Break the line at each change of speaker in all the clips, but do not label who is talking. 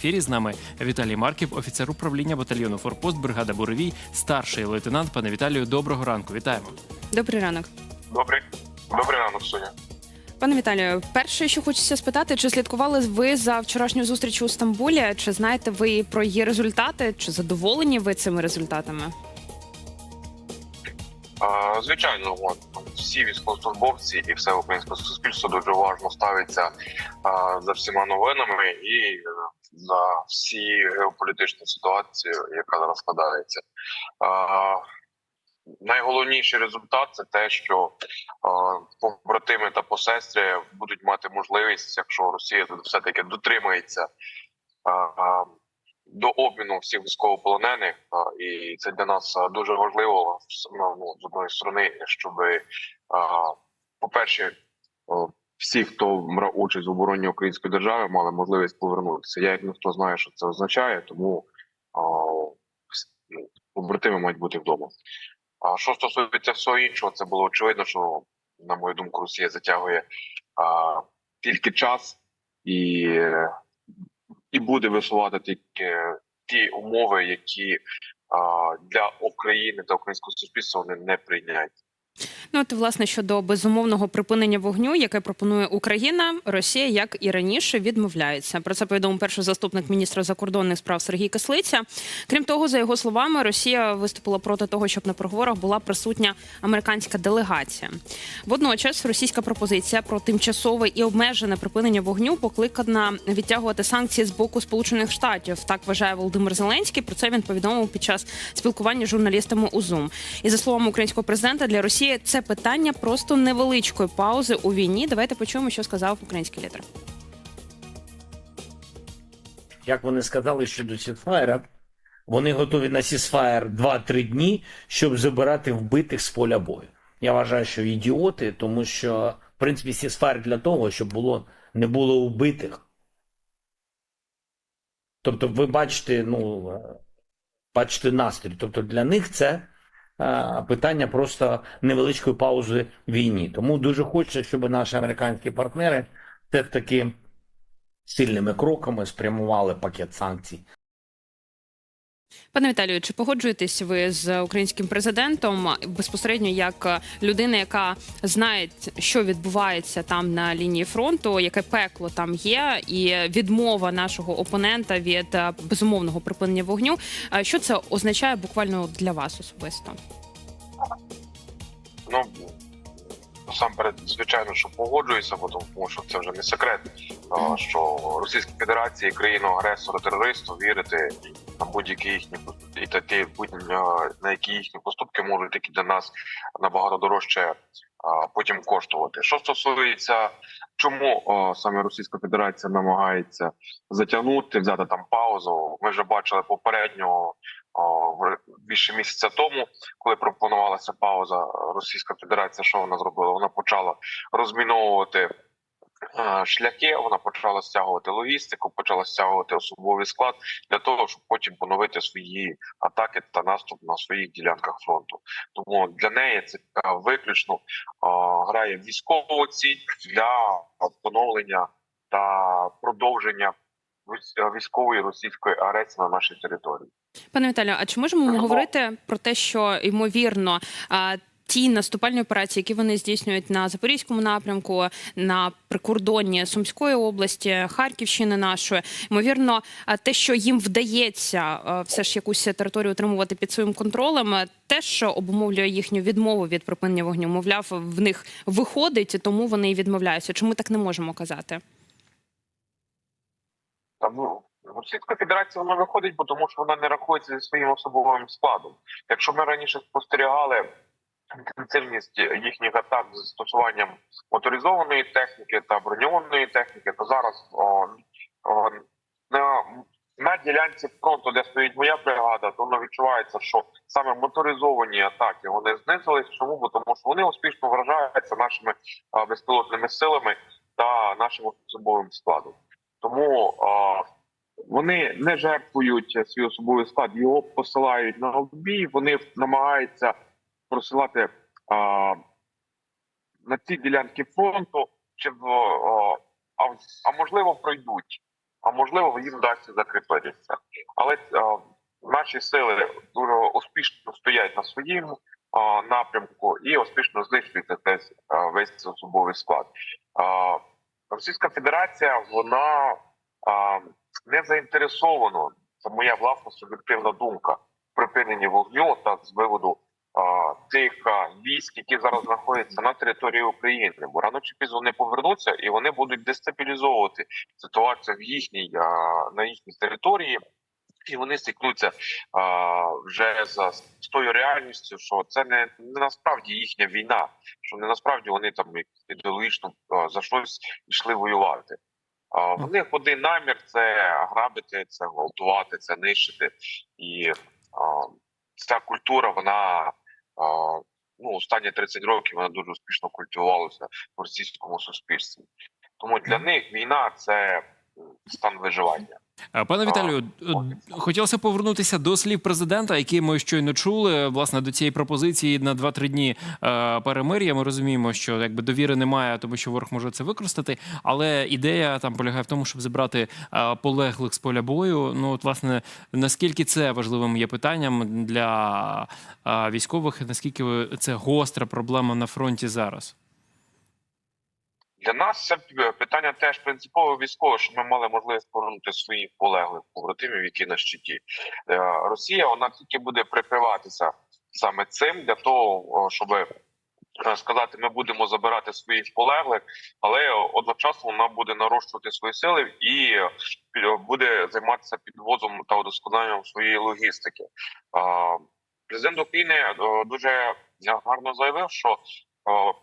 ефірі з нами Віталій Марків, офіцер управління батальйону Форпост, бригада Буровій, старший лейтенант. Пане Віталію, доброго ранку. Вітаємо.
Добрий ранок.
Добрий. Добрий ранок, Соня.
Пане Віталію, перше, що хочеться спитати, чи слідкували ви за вчорашньою зустрічю у Стамбулі? Чи знаєте ви про її результати? Чи задоволені ви цими результатами?
А, звичайно, от, всі військовослужбовці і все українське суспільство дуже уважно ставиться а, за всіма новинами і за всі геополітичну ситуацію, яка зараз складається. Найголовніший результат це те, що побратими та посестри будуть мати можливість, якщо Росія все таки дотримається. до обміну всіх військовополонених, і це для нас дуже важливо ну, з одної сторони, щоб, по-перше, о, всі, хто брав участь в обороні української держави, мали можливість повернутися. Я як ніхто знаю, що це означає, тому ну, побратими мають бути вдома. А що стосується всього іншого, це було очевидно, що на мою думку, Росія затягує а, тільки час і і буде висувати тільки ті умови, які а, для України та українського суспільства вони не прийняті.
Ну, от, власне, щодо безумовного припинення вогню, яке пропонує Україна, Росія, як і раніше, відмовляється. Про це повідомив перший заступник міністра закордонних справ Сергій Кислиця. Крім того, за його словами, Росія виступила проти того, щоб на переговорах була присутня американська делегація. Водночас, російська пропозиція про тимчасове і обмежене припинення вогню покликана відтягувати санкції з боку Сполучених Штатів. Так вважає Володимир Зеленський. Про це він повідомив під час спілкування з журналістами у Zoom. І за словами українського президента, для Росії це питання просто невеличкої паузи у війні. Давайте почуємо, що сказав український лідер.
як вони сказали щодо сісфаєра, вони готові на сісфаєр 2-3 дні, щоб забирати вбитих з поля бою. Я вважаю, що ідіоти, тому що, в принципі, сісфаєр для того, щоб було, не було вбитих. Тобто, ви бачите, ну, бачите настрій. Тобто для них це питання просто невеличкої паузи війні. Тому дуже хочеться, щоб наші американські партнери все таки сильними кроками спрямували пакет санкцій
Пане Віталію, чи погоджуєтесь ви з українським президентом безпосередньо як людина, яка знає, що відбувається там на лінії фронту, яке пекло там є, і відмова нашого опонента від е, безумовного припинення вогню? Е, Що це означає буквально для вас особисто?
Ну насамперед, звичайно, що погоджуюся, бо тому що це вже не секрет, що Російська Федерація країну агресора терористу вірити на будь-які їхні і та ті будь на які їхні поступки можуть які для нас набагато дорожче а, потім коштувати. Що стосується чому о, саме Російська Федерація намагається затягнути, взяти там паузу. Ми вже бачили попередньо о, більше місяця тому, коли пропонувалася пауза, Російська Федерація, що вона зробила? Вона почала розміновувати. Шляхи вона почала стягувати логістику, почала стягувати особовий склад для того, щоб потім поновити свої атаки та наступ на своїх ділянках фронту. Тому для неї це е, виключно грає військову ціль для поновлення та продовження військової російської агресії на нашій території.
Пане Віталію, а чи можемо ми говорити про те, що ймовірно ті наступальні операції, які вони здійснюють на запорізькому напрямку, на прикордонні Сумської області, Харківщини нашої, ймовірно, те, що їм вдається все ж якусь територію отримувати під своїм контролем, а, теж обумовлює їхню відмову від припинення вогню. Мовляв, в них виходить, тому вони і відмовляються. Чому так не можемо казати?
Там ну Російська Федерація вона виходить, бо тому що вона не рахується зі своїм особовим складом. Якщо ми раніше спостерігали інтенсивність їхніх атак з застосуванням моторизованої техніки та броньованої техніки, то зараз о, о, на, на ділянці фронту, де стоїть моя бригада, то воно відчувається, що саме моторизовані атаки вони знизились. Чому? Бо тому що вони успішно вражаються нашими а, безпілотними силами та нашим особовим складом. Тому а, вони не жертвують свій особовий склад, його посилають на обій. Вони намагаються просилати а, на ці ділянки фронту, чи в а, а можливо пройдуть а можливо їм вдасться закріпитися. Але е, наші сили дуже успішно стоять на своєму е, напрямку і успішно знищується весь, е, весь особовий склад. Е, Російська Федерація вона е, не заінтересована, це моя власна суб'єктивна думка, в припиненні вогню та з виводу а, тих військ, які зараз знаходяться на території України. Бо рано чи пізно вони повернуться і вони будуть дестабілізовувати ситуацію в їхній на їхній території. І вони стикнуться а, вже за з тою реальністю, що це не, не насправді їхня війна, що не насправді вони там ідеологічно а, за щось йшли воювати. А, в них один намір це грабити, це гвалтувати, це нищити. І а, ця культура, вона ну, останні 30 років вона дуже успішно культивувалася в російському суспільстві. Тому для них війна це стан виживання.
Е, Пане Віталію, е, хотілося повернутися до слів президента, які ми щойно чули. Власне до цієї пропозиції на 2-3 дні е, перемир'я. Ми розуміємо, що якби довіри немає, тому що ворог може це використати. Але ідея там полягає в тому, щоб забрати полеглих з поля бою. Ну от власне наскільки це важливим є питанням для військових, наскільки це гостра проблема на фронті зараз?
Для нас це питання теж принципово військове, щоб ми мали можливість повернути своїх полеглих побратимів, які на щиті. Е, Росія вона тільки буде прикриватися саме цим для того, щоб е, сказати, ми будемо забирати своїх полеглих, але одночасно вона буде нарощувати свої сили і е, буде займатися підвозом та удосконаленням своєї логістики. Президент України е, дуже гарно заявив, що е,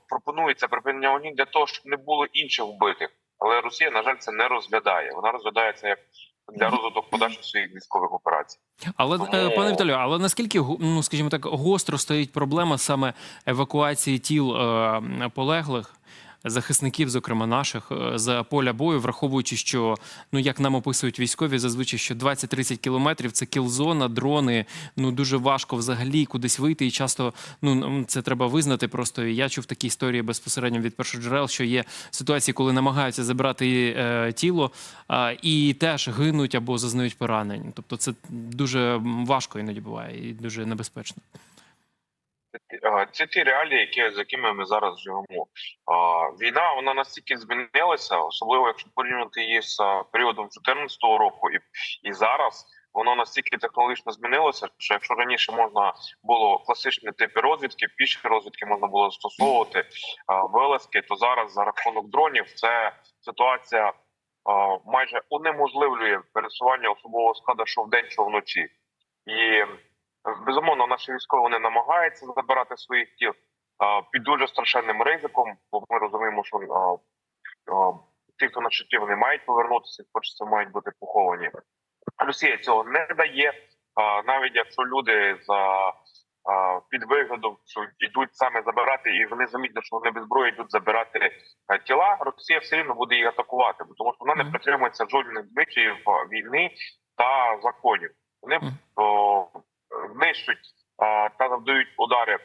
пропонується припинення вогню для того, щоб не було інших вбитих. Але Росія, на жаль, це не розглядає. Вона розглядає це як для розвиток подальших своїх військових операцій.
Але
Тому-
е, пане Віталію, але наскільки ну скажімо так гостро стоїть проблема саме евакуації тіл е, полеглих? Захисників, зокрема наших, е, з поля бою, враховуючи, що ну як нам описують військові, зазвичай що 20-30 кілометрів це кілзона, дрони. Ну дуже важко взагалі кудись вийти. І часто ну це треба визнати. Просто я чув такі історії безпосередньо від першоджерел, що є ситуації, коли намагаються забрати е, тіло, а, і теж гинуть або зазнають поранень. Тобто, це дуже важко іноді буває і дуже небезпечно.
Це ті реалії, які з якими ми зараз живемо. Війна вона настільки змінилася, особливо якщо порівняти її з періодом 2014 року, і, і зараз воно настільки технологічно змінилося, що якщо раніше можна було класичні типи розвідки, піші розвідки можна було застосовувати вилазки, то зараз за рахунок дронів це ситуація майже унеможливлює пересування особового складу що вдень, що вночі. І Безумовно, наші військові вони намагаються забирати своїх тіл під дуже страшенним ризиком, бо ми розуміємо, що ті, хто на щиті, вони мають повернутися, хоч це мають бути поховані. Росія цього не дає, навіть якщо люди за під виглядом, що йдуть саме забирати, і вони замітно, що вони без зброї йдуть забирати тіла. Росія все рівно буде їх атакувати, тому що вона не притримується жодних звичаїв війни та законів. Вони о, нищуть та завдають удари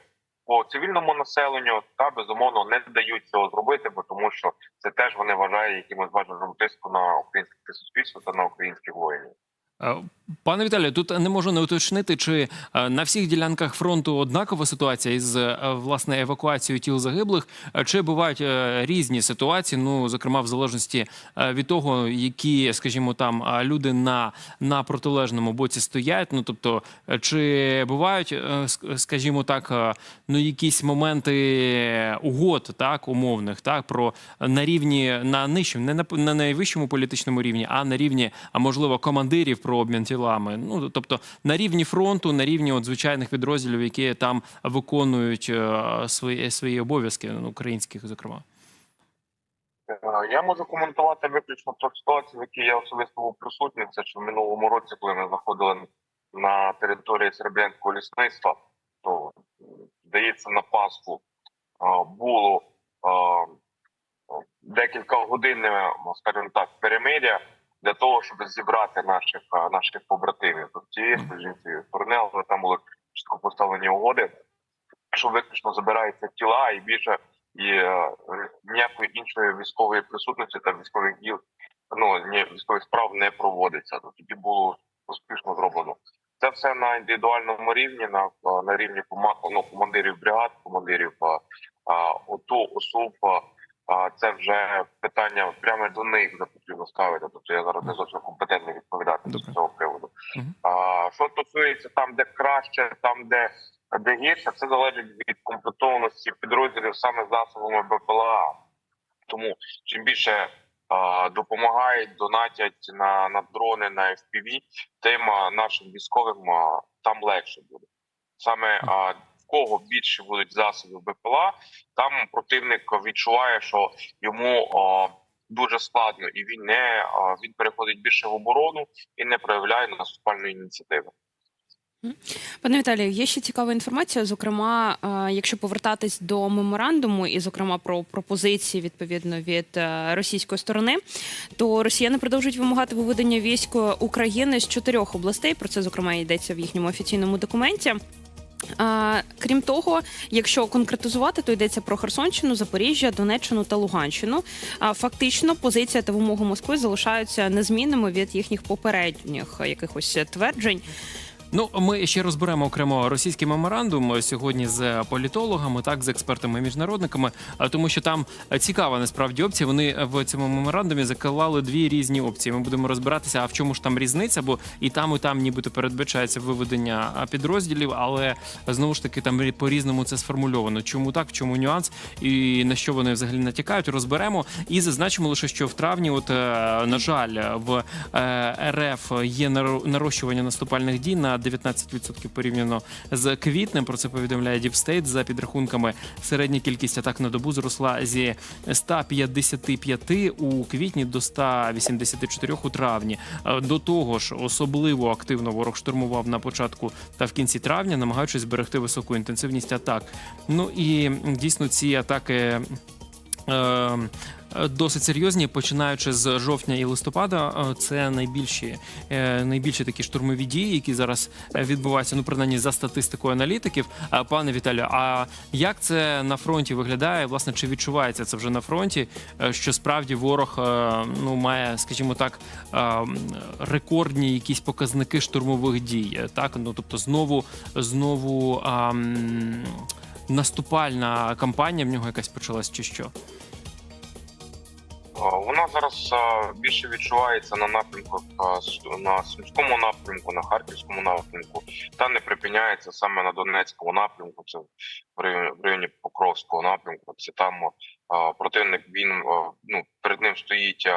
по цивільному населенню, та безумовно не дають цього зробити, бо тому що це теж вони вважають якимось важливим тиску на українське суспільство та на українських воїнів.
Е, Пане Віталію, тут не можу не уточнити, чи е, на всіх ділянках фронту однакова ситуація із е, власне евакуацією тіл загиблих, чи бувають різні ситуації? Ну зокрема, в залежності від того, які, скажімо, там люди на, на протилежному боці стоять. Ну тобто, чи бувають, скажімо так, ну якісь моменти угод, так умовних, так про на рівні на нижчому, не на, на найвищому політичному рівні, а на рівні, а можливо, командирів про обмін тілами. Ну тобто на рівні фронту, на рівні от звичайних підрозділів, які там виконують е, свої свої обов'язки ну, українських, зокрема.
Е, Я можу коментувати виключно ту ситуацію, в якій я особисто був присутній. Це що в минулому році, коли ми знаходили на території Серебрянського лісництва, то здається на Пасху було декілька годин, е, скажімо так, перемиря для того, щоб зібрати наших наших побратимів. Тобто цієї цієї сторони, але там були чітко поставлені угоди, що виключно забираються тіла і більше і е, ніякої іншої військової присутності та військових діл ну ні військових справ не проводиться. Ну, тоді було успішно зроблено. Це все на індивідуальному рівні, на, на рівні ну, командирів бригад, командирів а, а, ОТУ, ОСУП. А, це вже питання прямо до них вже потрібно ставити. Тобто я зараз не зовсім компетентний відповідати
Добре.
з цього приводу. А що стосується там, де краще, там де, де гірше, це залежить від комплектованості підрозділів саме засобами БПЛА. Тому чим більше а, допомагають, донатять на, на дрони, на FPV, тим а, нашим військовим а, там легше буде. Саме а, кого більше будуть засобів БПЛА, там противник відчуває, що йому а, дуже складно, і він не а, він переходить більше в оборону і не проявляє наступальної ініціативи.
Пане Віталію, є ще цікава інформація. Зокрема, якщо повертатись до меморандуму, і зокрема про пропозиції відповідно від е, російської сторони, то росіяни продовжують вимагати виведення військ України з чотирьох областей. Про це зокрема йдеться в їхньому офіційному документі. Крім того, якщо конкретизувати, то йдеться про Херсонщину, Запоріжжя, Донеччину та Луганщину. А фактично позиція та вимоги Москви залишаються незмінними від їхніх попередніх якихось тверджень.
Ну, ми ще розберемо окремо російський меморандум сьогодні з політологами, так з експертами міжнародниками, тому що там цікава насправді опція. Вони в цьому меморандумі заклали дві різні опції. Ми будемо розбиратися, а в чому ж там різниця, бо і там, і там нібито передбачається виведення підрозділів, але знову ж таки там по різному це сформульовано. Чому так, в чому нюанс і на що вони взагалі натякають, розберемо і зазначимо лише, що в травні, от е, на жаль, в е, РФ є наро- нарощування наступальних дій на 19% порівняно з квітнем. Про це повідомляє Діпстейт. За підрахунками, середня кількість атак на добу зросла зі 155 у квітні до 184 у травні. Е, До того ж, особливо активно ворог штурмував на початку та в кінці травня, намагаючись зберегти високу інтенсивність атак. Ну і дійсно ці атаки. е, Досить серйозні, починаючи з жовтня і листопада, е, це найбільші, е, найбільші такі штурмові дії, які зараз е, відбуваються. Ну, принаймні за статистикою аналітиків. Пане Віталію, а як це на фронті виглядає? Власне, чи відчувається це вже на фронті? е, Що справді ворог е, ну має, скажімо так, е, рекордні якісь показники штурмових дій? е, Так, ну тобто, знову знову наступальна кампанія в нього якась почалась, чи що?
Вона зараз більше відчувається на напрямку а, на Сумському напрямку, на Харківському напрямку, та не припиняється саме на Донецькому напрямку. Це в районі, Покровського напрямку. Це там противник він ну перед ним стоїть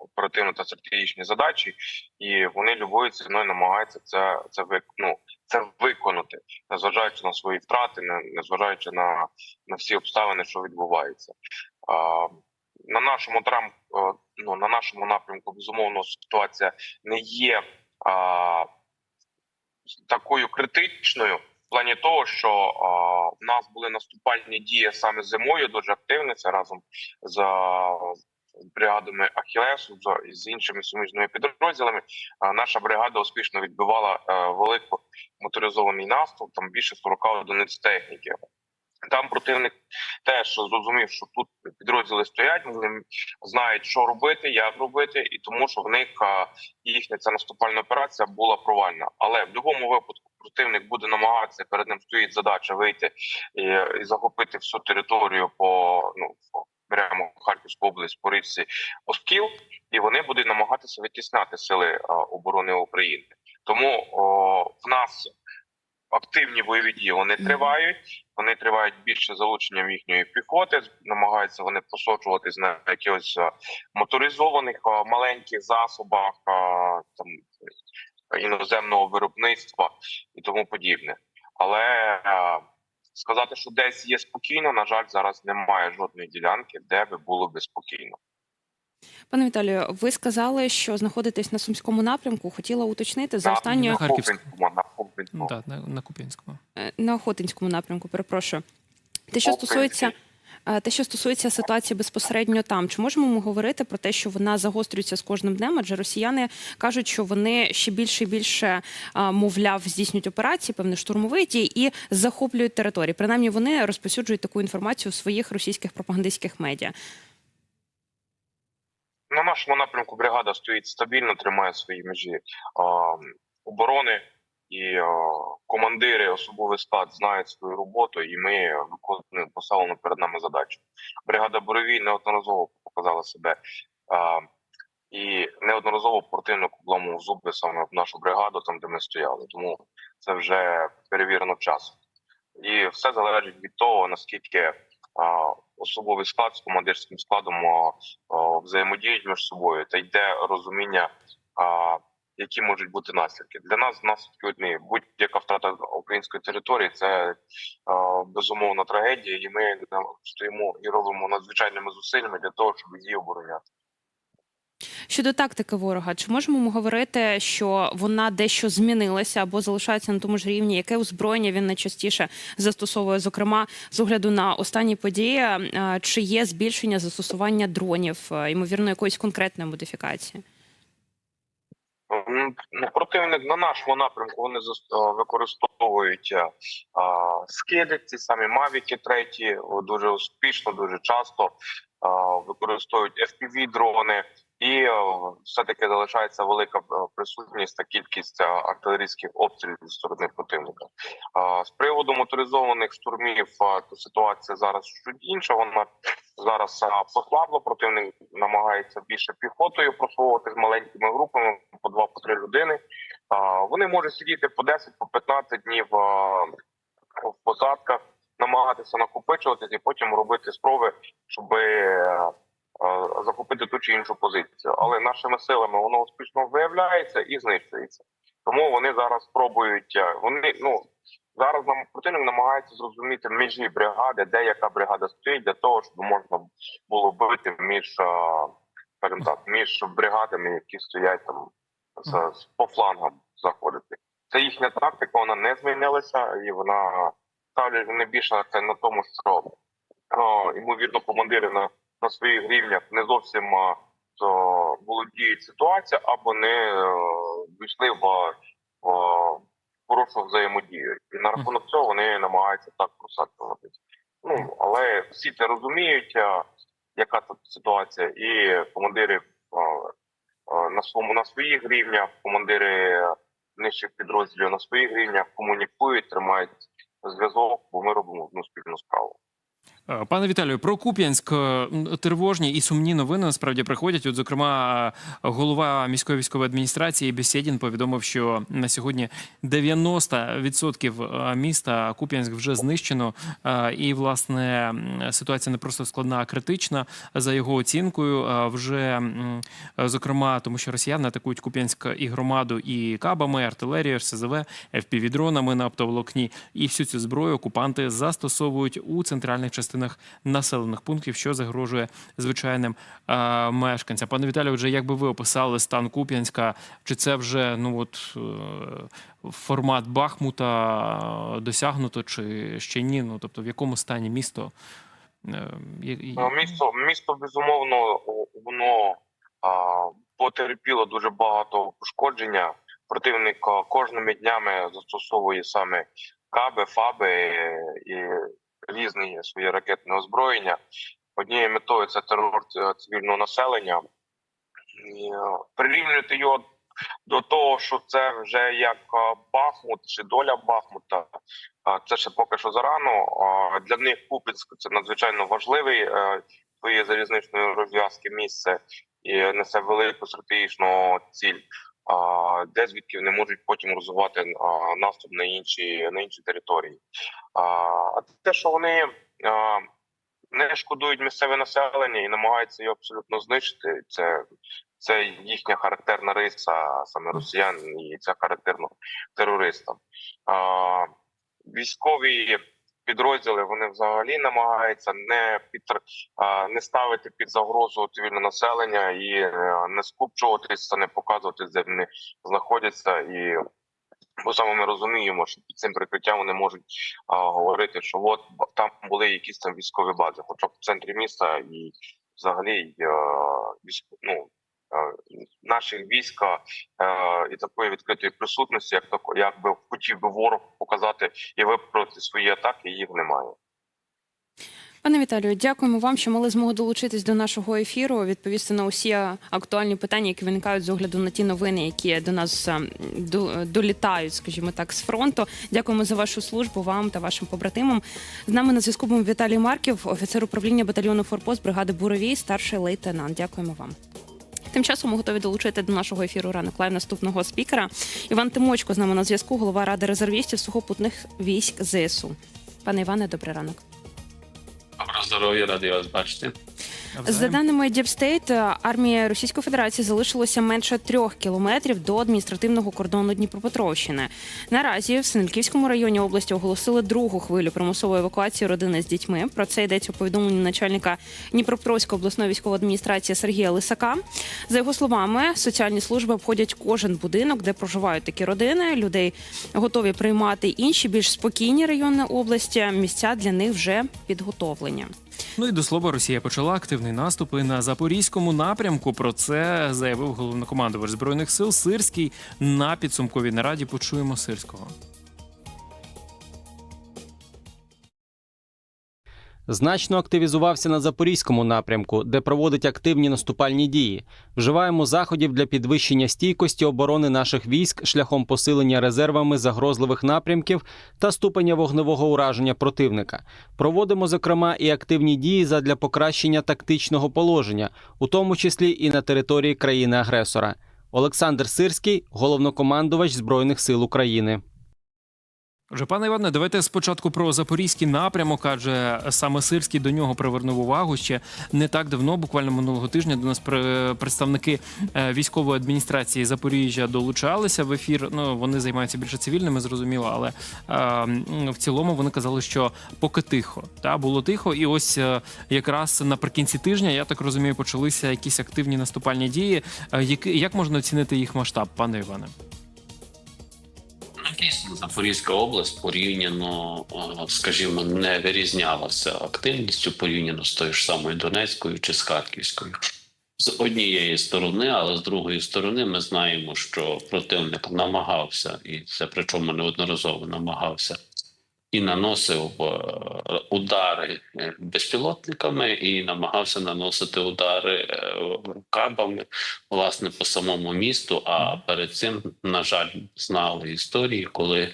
оперативно та стратегічні задачі, і вони любою ціною намагаються це це вик, ну, це виконати, незважаючи на свої втрати, не- незважаючи на, на всі обставини, що відбуваються. А, на нашому трам, е, ну на нашому напрямку безумовно ситуація не є а, такою критичною в плані того, що а, в нас були наступальні дії саме зимою, дуже активні. Це разом з а, бригадами Ахілесу з, іншими суміжними підрозділами. А, наша бригада успішно відбивала е, велико моторизований наступ. Там більше 40 одиниць техніки. Там противник теж зрозумів, що тут підрозділи стоять, вони знають, що робити, як робити, і тому, що в них їхня ця наступальна операція була провальна. Але в будь-якому випадку противник буде намагатися перед ним стоїть задача вийти і, і захопити всю територію по ну беремо Харківську область по річці Оскіл, і вони будуть намагатися витісняти сили оборони України. Тому о, в нас активні бойові дії вони тривають. Вони тривають більше залученням їхньої піхоти. Намагаються вони просочуватись на якихось моторизованих маленьких засобах там іноземного виробництва і тому подібне. Але сказати, що десь є спокійно, на жаль, зараз немає жодної ділянки, де би було би спокійно.
Пане Віталію, ви сказали, що знаходитесь на сумському напрямку. Хотіла уточнити за останньою
на
Харківську.
Куп'янському, на Куп'янському.
Так, на, на Куп'янському.
Е, на Охотинському напрямку. Перепрошую. Те, що стосується е, те, що стосується ситуації безпосередньо там, чи можемо ми говорити про те, що вона загострюється з кожним днем? Адже росіяни кажуть, що вони ще більше і більше, мовляв, здійснюють операції, певне штурмові дії і захоплюють території. Принаймні, вони розповсюджують таку інформацію в своїх російських пропагандистських медіа.
На нашому напрямку бригада стоїть стабільно, тримає свої межі е, оборони, і е, командири, особовий склад знають свою роботу, і ми виконуємо поставлену перед нами задачу. Бригада Боровій неодноразово показала себе. е, і неодноразово противник обламував зуби саме в нашу бригаду, там де ми стояли. Тому це вже перевірено часом. І все залежить від того, наскільки а, особовий склад з командирським складом взаємодіють між собою та йде розуміння, які можуть бути наслідки. Для нас наслідки одні. Будь-яка втрата української території це а, безумовна трагедія, і ми е, стоїмо і робимо надзвичайними зусиллями для того, щоб її обороняти.
Щодо тактики ворога, чи можемо ми говорити, що вона дещо змінилася або залишається на тому ж рівні? Яке озброєння він найчастіше застосовує? Зокрема, з огляду на останні події, чи є збільшення застосування дронів, ймовірно, якоїсь конкретної модифікації?
Ну, противник на нашому напрямку вони використовують а, скиди, ці самі мавіки треті дуже успішно, дуже часто а, використовують fpv дрони, і все таки залишається велика е, присутність та кількість е, артилерійських обстрілів зі сторони противника. З приводу моторизованих штурмів, то ситуація зараз чуть інша. Вона зараз послабла. Противник намагається більше піхотою просовувати з маленькими групами по два по три людини. Вони можуть сидіти по 10, по 15 днів в посадках, намагатися накопичуватися і потім робити спроби, щоб захопити ту чи іншу позицію. Але нашими силами воно успішно виявляється і знищується. Тому вони зараз спробують. е, Вони ну зараз нам противник намагається зрозуміти межі бригади, де яка бригада стоїть, для того, щоб можна було бити між, а, скажімо так, між бригадами, які стоять там з, по флангам заходити. Це їхня тактика, вона не змінилася, і вона ставлять вони більше на тому, що о, ймовірно командири на, на своїх рівнях не зовсім володіють ситуацією або не е, війшли в, в хорошу взаємодію. І на рахунок цього вони намагаються так просаджувати. Ну але всі це розуміють, яка тут ситуація, і командири на своєму на своїх рівнях, командири нижчих підрозділів на своїх рівнях комунікують, тримають зв'язок, бо ми робимо одну спільну справу.
Е, Пане Віталію, про Куп'янськ е, тривожні і сумні новини насправді приходять. От, зокрема, е, голова міської військової адміністрації Бесєдін повідомив, що на сьогодні 90% міста Куп'янськ вже знищено. І, власне, ситуація не просто складна, а критична за його оцінкою. Вже зокрема, тому що росіяни атакують Куп'янськ і громаду і кабами, артилерією, СЗВ, FPV-дронами на оптоволокні. І всю цю зброю окупанти застосовують у центральних частинах населених пунктів, що загрожує звичайним е, мешканцям. Пане Віталію, вже як би ви описали стан Куп'янська? Чи це вже ну от е, формат Бахмута досягнуто, чи ще ні? Ну тобто, в якому стані місто? Е, і- і-
Ну, Місто, місто безумовно, воно а, потерпіло дуже багато пошкодження. Противник кожними днями застосовує саме каби, фаби е, і різні свої ракетне озброєння. Однією метою це терор е, цивільного населення. І, е, Прирівнювати його до того, що це вже як а, Бахмут чи доля Бахмута. Це ще поки що зарано. Для них Купінськ це надзвичайно важливий е, своєї залізничної розв'язки місце і несе велику стратегічну ціль. Де звідки вони можуть потім розвивати наступ на інші на інші території. А те, що вони не шкодують місцеве населення і намагаються його абсолютно знищити, це це їхня характерна риса саме росіян, і це характерно терористам. Військові підрозділи вони взагалі намагаються не під не ставити під загрозу цивільне населення і е, не скупчуватися, не показувати, де вони знаходяться і. Бо саме ми розуміємо, що під цим прикриттям вони можуть а, говорити, що от там були якісь там військові бази, хоча б в центрі міста і взагалі а, військ, ну, наших війська е, і такої відкритої присутності, як тако, як би хотів би ворог показати і виправити свої атаки, їх немає.
Пане Віталію, дякуємо вам, що мали змогу долучитись до нашого ефіру, відповісти на усі актуальні питання, які виникають з огляду на ті новини, які до нас е, долітають, скажімо так, з фронту. Дякуємо за вашу службу вам та вашим побратимам. З нами на зв'язку був Віталій Марків, офіцер управління батальйону Форпост бригади Буровій, старший лейтенант. Дякуємо вам. Тим часом ми готові долучити до нашого ефіру ранок лайв наступного спікера. Іван Тимочко з нами на зв'язку, голова ради резервістів сухопутних військ ЗСУ. Пане Іване, добрий ранок.
Доброго здоров'я, радий вас бачити.
За даними Діпстейт, армія Російської Федерації залишилося менше трьох кілометрів до адміністративного кордону Дніпропетровщини. Наразі в Синельківському районі області оголосили другу хвилю примусової евакуації родини з дітьми. Про це йдеться у повідомленні начальника Дніпропетровської обласної військової адміністрації Сергія Лисака. За його словами, соціальні служби обходять кожен будинок, де проживають такі родини. Людей готові приймати інші більш спокійні райони області. Місця для них вже підготовлені.
Ну і до слова, Росія почала активний наступ на запорізькому напрямку. Про це заявив головнокомандувач збройних сил Сирський на підсумковій нараді. Почуємо Сирського.
Значно активізувався на запорізькому напрямку, де проводить активні наступальні дії. Вживаємо заходів для підвищення стійкості оборони наших військ шляхом посилення резервами загрозливих напрямків та ступеня вогневого ураження противника. Проводимо зокрема і активні дії задля покращення тактичного положення, у тому числі і на території країни-агресора. Олександр Сирський, головнокомандувач Збройних сил України.
Отже, пане Іване, давайте спочатку про запорізький напрямок, адже саме Сирський до нього привернув увагу ще не так давно, буквально минулого тижня. До нас представники е, військової адміністрації Запоріжжя долучалися в ефір. Ну вони займаються більше цивільними, зрозуміло, але е, в цілому вони казали, що поки тихо. Та було тихо, і ось е, якраз наприкінці тижня, я так розумію, почалися якісь активні наступальні дії. Е, Які як можна оцінити їх масштаб, пане Іване?
Дійсно, Запорізька область порівняно, е, скажімо, не вирізнялася активністю порівняно з тою ж самою Донецькою чи з Харківською. З однієї сторони, але з другої сторони, ми знаємо, що противник намагався, і це причому неодноразово намагався і наносив е, удари е, безпілотниками, і намагався наносити удари е, кабами, власне, по самому місту. А перед цим, на жаль, знали історії, коли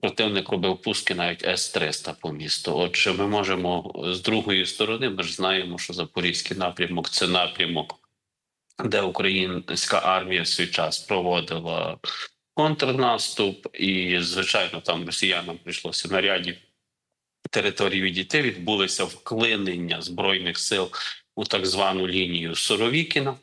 противник робив пуски навіть С-300 по місту. Отже, ми можемо з другої сторони, ми ж знаємо, що Запорізький напрямок це напрямок, де українська армія в свій час проводила контрнаступ, і звичайно, там росіянам прийшлося на ряді території відійти. Відбулися вклинення збройних сил у так звану лінію Соровікіна.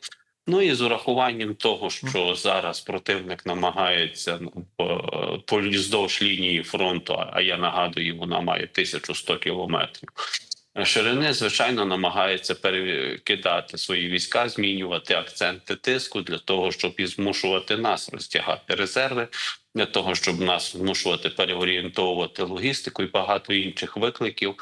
Ну і з урахуванням того, що зараз противник намагається ну, по- вздовж лінії фронту, а я нагадую, вона має 1100 кілометрів. Ширини, звичайно, намагається перекидати свої війська, змінювати акценти тиску для того, щоб і змушувати нас розтягати резерви, для того, щоб нас змушувати переорієнтовувати логістику і багато інших викликів,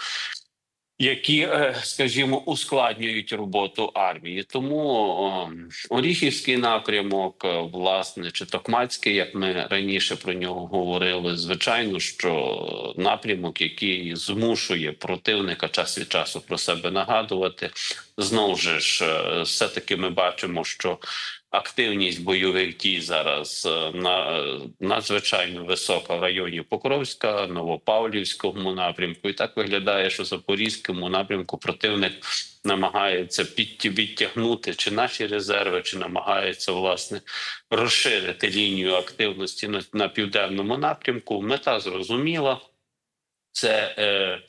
які, е, скажімо, ускладнюють роботу армії. Тому Оріхівський напрямок, е, власне, чи Токмацький, як ми раніше про нього говорили, звичайно, що напрямок, який змушує противника час від часу про себе нагадувати, знову ж, е, все таки ми бачимо, що активність бойових дій зараз е, на е, надзвичайно висока в районі Покровська, Новопавлівському напрямку. І так виглядає, що Запорізькому напрямку противник намагається відтягнути чи наші резерви, чи намагається власне розширити лінію активності на, на південному напрямку. Мета зрозуміла. Це е,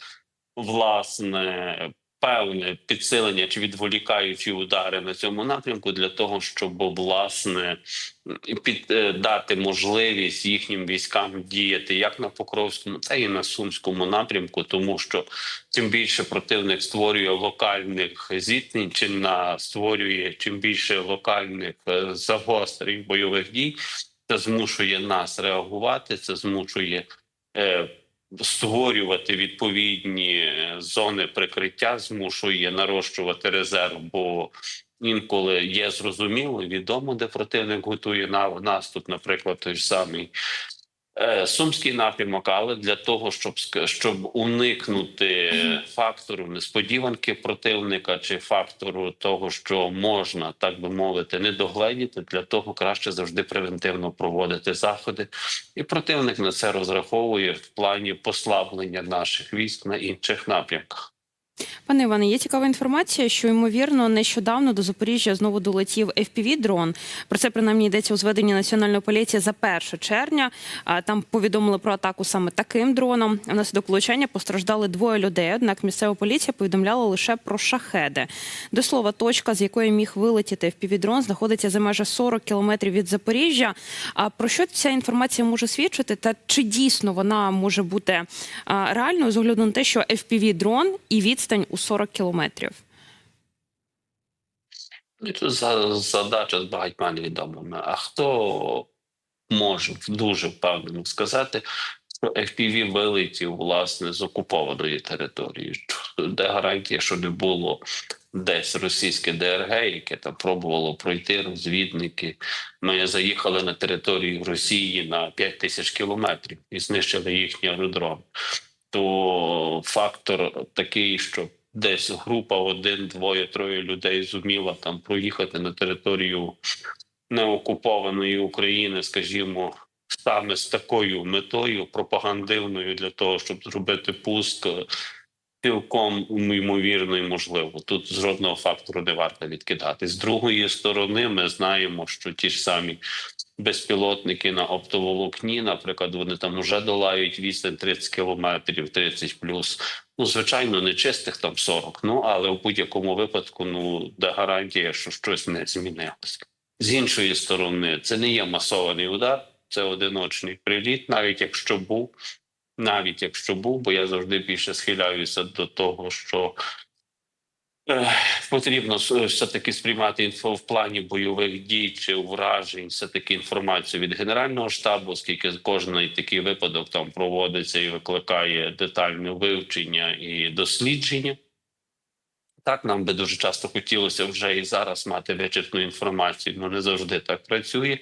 власне певне підсилення чи відволікаючі удари на цьому напрямку для того, щоб власне під е, дати можливість їхнім військам діяти як на Покровському, та і на Сумському напрямку, тому що чим більше противник створює локальних зіткнень, чи на створює чим більше локальних е, загострень бойових дій, це змушує нас реагувати, це змушує. Створювати відповідні е, зони прикриття, змушує нарощувати резерв, бо інколи є зрозуміло, відомо, де противник готує на наступ, наприклад, той самий Сумський напрямок, але для того, щоб щоб уникнути фактору несподіванки противника чи фактору того, що можна так би мовити, не догледіти, для того краще завжди превентивно проводити заходи, і противник на це розраховує в плані послаблення наших військ на інших напрямках.
Пане Іване, є цікава інформація, що ймовірно нещодавно до Запоріжжя знову долетів fpv дрон. Про це принаймні йдеться у зведенні національної поліції за 1 червня. Там повідомили про атаку саме таким дроном. Внаслідок влучання постраждали двоє людей. Однак місцева поліція повідомляла лише про шахеди. До слова, точка, з якої міг вилетіти fpv дрон, знаходиться за майже 40 кілометрів від Запоріжжя. А про що ця інформація може свідчити? Та чи дійсно вона може бути реальною з огляду на те, що fpv дрон і відстань у 40 кілометрів?
Ну, за- задача з багатьма невідомими. А хто може дуже впевнено сказати, що FPV вилетів власне з окупованої території? Де гарантія, що не було десь російське ДРГ, яке там пробувало пройти розвідники? Ми заїхали на територію Росії на 5 тисяч кілометрів і знищили їхній аеродром. То фактор такий, що десь група один, двоє, троє людей зуміла там проїхати на територію неокупованої України, скажімо, саме з такою метою пропагандивною для того, щоб зробити пуск. е, Цілком ймовірно і можливо. Тут жодного фактору не варто відкидати. З другої сторони, ми знаємо, що ті ж самі безпілотники на оптоволокні, наприклад, вони там вже долають відстань 30 кілометрів, 30 плюс. Ну, звичайно, не чистих там 40, ну але в будь-якому випадку, ну де гарантія, що щось не змінилось. З іншої сторони, це не є масований удар, це одиночний приліт, навіть якщо був, навіть якщо був, бо я завжди більше схиляюся до того, що потрібно все-таки сприймати інфо в плані бойових дій чи вражень, все-таки інформацію від Генерального штабу, оскільки кожний такий випадок там проводиться і викликає детальне вивчення і дослідження. Так, нам би дуже часто хотілося вже і зараз мати вичерпну інформацію, але не завжди так працює.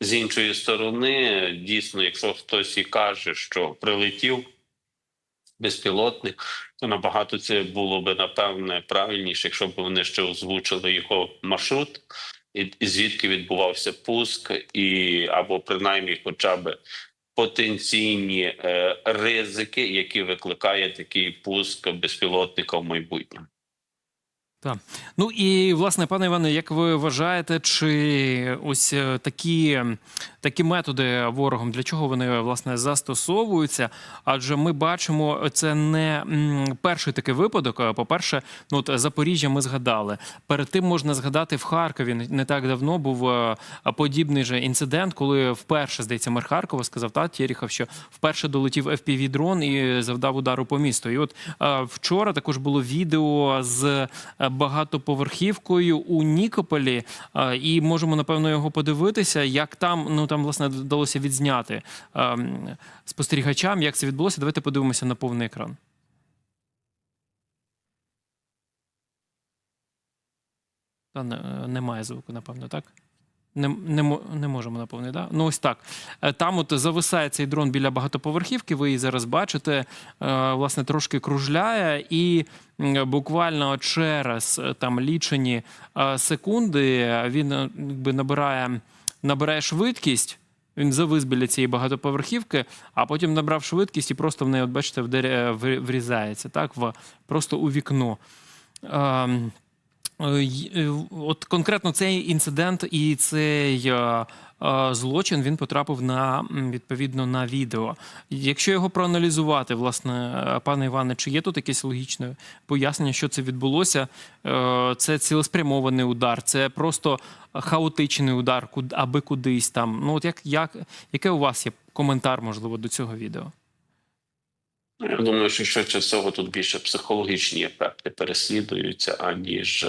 З іншої сторони, дійсно, якщо хтось і каже, що прилетів безпілотник, то набагато це було би напевне правильніше, якщо б вони ще озвучили його маршрут, і, звідки відбувався пуск, і або принаймні, хоча б потенційні е, ризики, які викликає такий пуск безпілотника в майбутньому.
Так. Ну і власне, пане Іване, як ви вважаєте, чи ось е, такі, такі методи ворогом для чого вони власне застосовуються? Адже ми бачимо, це не перший такий випадок. По-перше, ну от Запоріжжя ми згадали. Перед тим можна згадати в Харкові не- так давно був е, подібний же інцидент, коли вперше здається мер Харкова сказав та Тєріхов, що вперше долетів fpv дрон і завдав удару по місту. І от е, вчора також було відео з е, багатоповерхівкою у Нікополі, е, і можемо напевно його подивитися, як там ну там власне вдалося відзняти е, спостерігачам, як це відбулося. Давайте подивимося на повний екран. Та е, немає звуку, напевно, так? Не, не, не можемо наповнити, да? Ну ось так. Е, Там от зависає цей дрон біля багатоповерхівки, ви її зараз бачите, е, власне, трошки кружляє, і буквально через е, там лічені секунди він якби набирає, набирає швидкість. Він завис біля цієї багатоповерхівки, а потім набрав швидкість і просто в неї, от бачите, врізається, так, в, просто у вікно. Е, е, От конкретно цей інцидент і цей е, злочин він потрапив на відповідно на відео. Якщо його проаналізувати, власне, пане Іване, чи є тут якесь логічне пояснення, що це відбулося? Це цілеспрямований удар, це просто хаотичний удар, аби кудись там. Ну от як, як яке у вас є коментар, можливо, до цього відео?
Я думаю, що швидше всього тут більше психологічні ефекти переслідуються, аніж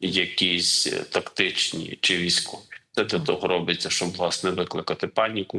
якісь е, тактичні чи військові. Це для того робиться, щоб власне викликати паніку,